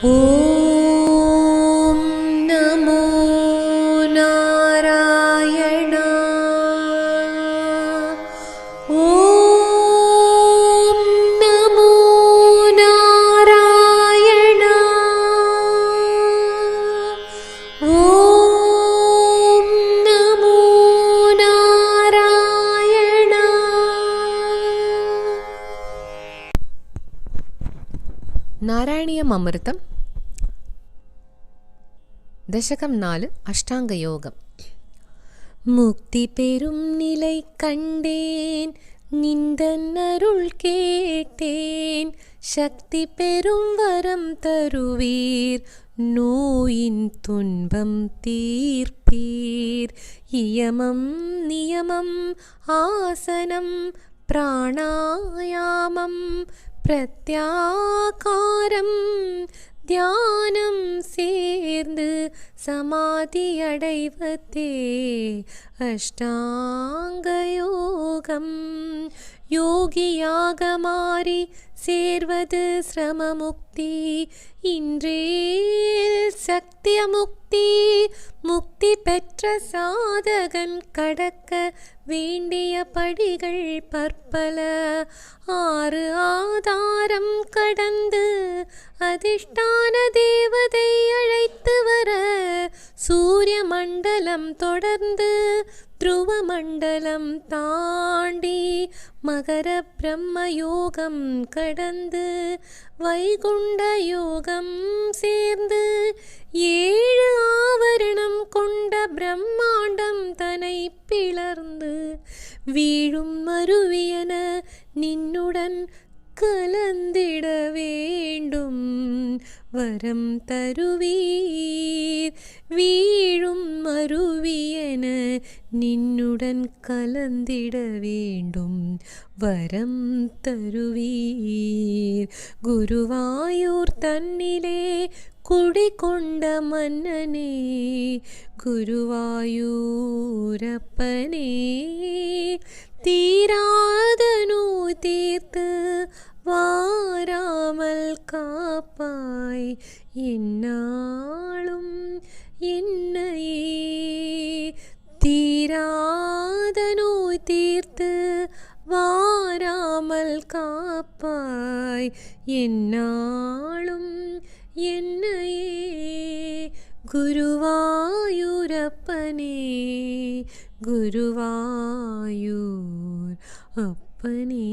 Oh Narayaneeyam அமிர்தம் தசகம் நாலு அஷ்டாங்க யோகம் முக்தி பெறும் நிலை கண்டேன் நிந்தன் அருள் கேட்டேன் சக்தி பெறும் வரம் தருவீர் நோயின் துன்பம் தீர்ப்பீர் இயமம் நியமம் ஆசனம் பிராணாயாமம் பிரத்யாகாரம் தியானம் சேர்ந்து சமாதி அடைவதே அஷ்டாங்க யோகம் யோகியாக மாறி சேர்வது சிரமமுக்தி. இன்றே சத்திய முக்தி முக்தி பெற்ற சாதகன் கடக்க வேண்டிய படிகள் பற்பல. ஆறு ஆதாரம் கடந்து அதிஷ்டான தேவதை அழைத்து வர சூரிய மண்டலம் தொடர்ந்து துருவ மண்டலம் தாண்டி மகர பிரம்ம யோகம் கடந்து வைகுண்ட யோகம் சேர்ந்து ஏழு ஆவரணம் கொண்ட பிரம்மாண்டம் தனை பிளர்ந்து வீழும் மருவியன நின்னுடன் கலந்திட வேண்டும். வரம் தருவீர். வீழும் மருவியன நின்னுடன் கலந்திட வேண்டும். வரம் தருவீர். குருவாயூர் தன்னிலே குடிகொண்ட மன்னனே குருவாயூரப்பனே தீராத நோய் தீர்த்து வாராமல் காப்பாய் என்னாலும் என்னையே தீராத நோய் தீர்த்து வாராமல் காப்பாய் என்னாலும் என்னையே குருவாயூரப்பனே குருவாயூர் அப்பனே.